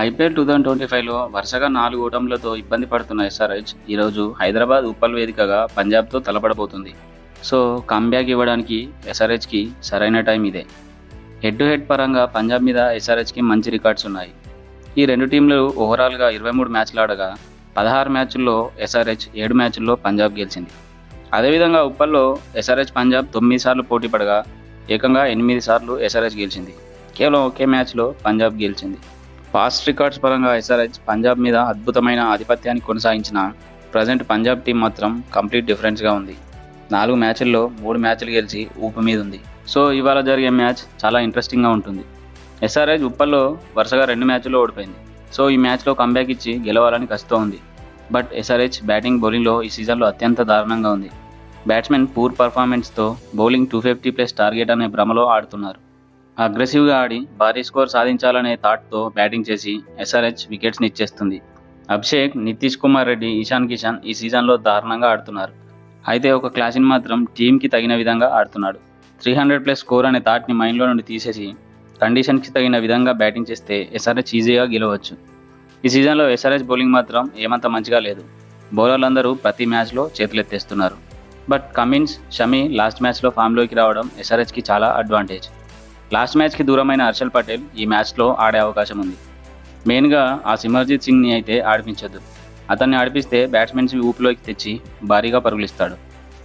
IPL two thousand twenty ఫైవ్లో వరుసగా నాలుగు ఓటములతో ఇబ్బంది పడుతున్న ఎస్ఆర్హెచ్ ఈరోజు హైదరాబాద్ ఉప్పల్ వేదికగా పంజాబ్తో తలపడబోతుంది. సో కంబ్యాక్ ఇవ్వడానికి ఎస్ఆర్హెచ్కి సరైన టైం ఇదే. హెడ్ టు హెడ్ పరంగా పంజాబ్ మీద ఎస్ఆర్హెచ్కి మంచి రికార్డ్స్ ఉన్నాయి. ఈ రెండు టీంలు ఓవరాల్గా ఇరవై మూడు మ్యాచ్లు ఆడగా పదహారు మ్యాచ్ల్లో ఎస్ఆర్హెచ్ ఏడు మ్యాచ్ల్లో పంజాబ్ గెలిచింది. అదేవిధంగా ఉప్పల్లో ఎస్ఆర్హెచ్ పంజాబ్ తొమ్మిది సార్లు పోటీ పడగా ఏకంగా ఎనిమిది సార్లు ఎస్ఆర్హెచ్ గెలిచింది. కేవలం ఒకే మ్యాచ్లో పంజాబ్ గెలిచింది. పాస్ట్ రికార్డ్స్ పరంగా ఎస్ఆర్హెచ్ పంజాబ్ మీద అద్భుతమైన ఆధిపత్యాన్ని కొనసాగించిన ప్రజెంట్ పంజాబ్ టీం మాత్రం కంప్లీట్ డిఫరెన్స్గా ఉంది. నాలుగు మ్యాచ్ల్లో మూడు మ్యాచ్లు గెలిచి ఊపు మీద ఉంది. సో ఇవాళ జరిగే మ్యాచ్ చాలా ఇంట్రెస్టింగ్గా ఉంటుంది. ఎస్ఆర్హెచ్ ఉప్పల్లో వరుసగా రెండు మ్యాచ్ల్లో ఓడిపోయింది. సో ఈ మ్యాచ్లో కంబ్యాక్ ఇచ్చి గెలవాలని కసితో ఉంది. బట్ ఎస్ఆర్హెచ్ బ్యాటింగ్ బౌలింగ్లో ఈ సీజన్లో అత్యంత దారుణంగా ఉంది. Batsmen poor పర్ఫార్మెన్స్తో bowling two fifty plus target అనే భ్రమలో ఆడుతున్నారు. అగ్రెసివ్గా ఆడి భారీ స్కోర్ సాధించాలనే థాట్తో బ్యాటింగ్ చేసి ఎస్ఆర్హెచ్ వికెట్స్ని ఇచ్చేస్తుంది. అభిషేక్ నితీష్ కుమార్ రెడ్డి ఇషాన్ కిషాన్ ఈ సీజన్లో దారుణంగా ఆడుతున్నారు. అయితే ఒక క్లాసిన్ మాత్రం టీంకి తగిన విధంగా ఆడుతున్నాడు. త్రీ హండ్రెడ్ ప్లస్ స్కోర్ అనే థాట్ని మైండ్లో నుండి తీసేసి కండిషన్కి తగిన విధంగా బ్యాటింగ్ చేస్తే ఎస్ఆర్హెచ్ ఈజీగా గెలవచ్చు. ఈ సీజన్లో ఎస్ఆర్హెచ్ బౌలింగ్ మాత్రం ఏమంత మంచిగా లేదు. బౌలర్లందరూ ప్రతి మ్యాచ్లో చేతులెత్తేస్తున్నారు. బట్ కమిన్స్ షమి లాస్ట్ మ్యాచ్లో ఫామ్లోకి రావడం ఎస్ఆర్హెచ్కి చాలా అడ్వాంటేజ్. లాస్ట్ మ్యాచ్కి దూరమైన హర్షల్ పటేల్ ఈ మ్యాచ్లో ఆడే అవకాశం ఉంది. మెయిన్గా ఆ సిమర్జిత్ సింగ్ని అయితే ఆడిపించద్దు. అతన్ని ఆడిపిస్తే బ్యాట్స్మెన్స్ ఊపిలోకి తెచ్చి భారీగా పరుగులిస్తాడు.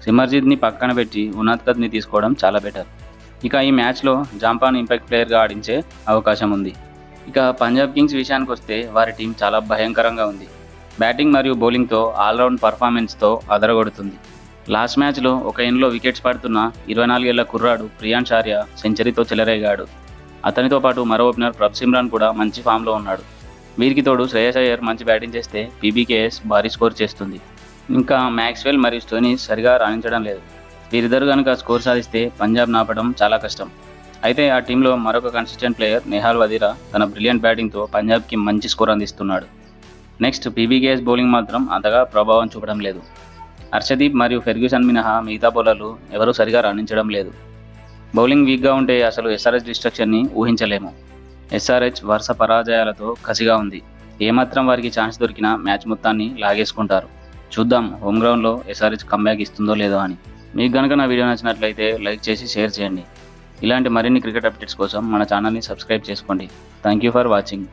సిమర్జిత్ని పక్కన పెట్టి ఉన్నత్కత్ని తీసుకోవడం చాలా బెటర్. ఇక ఈ మ్యాచ్లో జాంపాన్ ఇంపాక్ట్ ప్లేయర్గా ఆడించే అవకాశం ఉంది. ఇక పంజాబ్ కింగ్స్ విషయానికి వస్తే వారి టీం చాలా భయంకరంగా ఉంది. బ్యాటింగ్ మరియు బౌలింగ్తో ఆల్రౌండ్ పర్ఫార్మెన్స్తో అదరగొడుతుంది. లాస్ట్ మ్యాచ్లో ఒక ఎండ్లో వికెట్స్ పడుతున్న ఇరవై నాలుగేళ్ళ కుర్రాడు ప్రియాన్ చార్య సెంచరీతో చెలరేగాడు. అతనితో పాటు మరో ఓపెనర్ ప్రభ్ సిమ్రాన్ కూడా మంచి ఫామ్లో ఉన్నాడు. వీరికి తోడు శ్రేయస్ అయ్యర్ మంచి బ్యాటింగ్ చేస్తే పీబీకేఎస్ భారీ స్కోర్ చేస్తుంది. ఇంకా మ్యాక్స్వెల్ మరియు స్టోనీ సరిగా రాణించడం లేదు. వీరిద్దరు కనుక స్కోర్ సాధిస్తే పంజాబ్ నాపడం చాలా కష్టం. అయితే ఆ టీంలో మరొక కన్సిస్టెంట్ ప్లేయర్ నెహాల్ వదీరా తన బ్రిలియంట్ బ్యాటింగ్తో పంజాబ్కి మంచి స్కోర్ అందిస్తున్నాడు. నెక్స్ట్ పీబీకేఎస్ బౌలింగ్ మాత్రం అంతగా ప్రభావం చూపడం లేదు. హర్షదీప్ మరియు ఫెర్గ్యూసన్ మినహా మిగతా బౌలర్లు ఎవరూ సరిగా రాణించడం లేదు. బౌలింగ్ వీక్గా ఉంటే అసలు ఎస్ఆర్హెచ్ డిస్ట్రక్షన్ని ఊహించలేము. ఎస్ఆర్హెచ్ వరుస పరాజయాలతో కసిగా ఉంది. ఏమాత్రం వారికి ఛాన్స్ దొరికినా మ్యాచ్ మొత్తాన్ని లాగేసుకుంటారు. చూద్దాం హోమ్ గ్రౌండ్లో ఎస్ఆర్హెచ్ కంబ్యాక్ ఇస్తుందో లేదో అని. మీకు కనుక నా వీడియో నచ్చినట్లయితే లైక్ చేసి షేర్ చేయండి. ఇలాంటి మరిన్ని క్రికెట్ అప్డేట్స్ కోసం మన ఛానల్ని సబ్స్క్రైబ్ చేసుకోండి. Thank you for watching.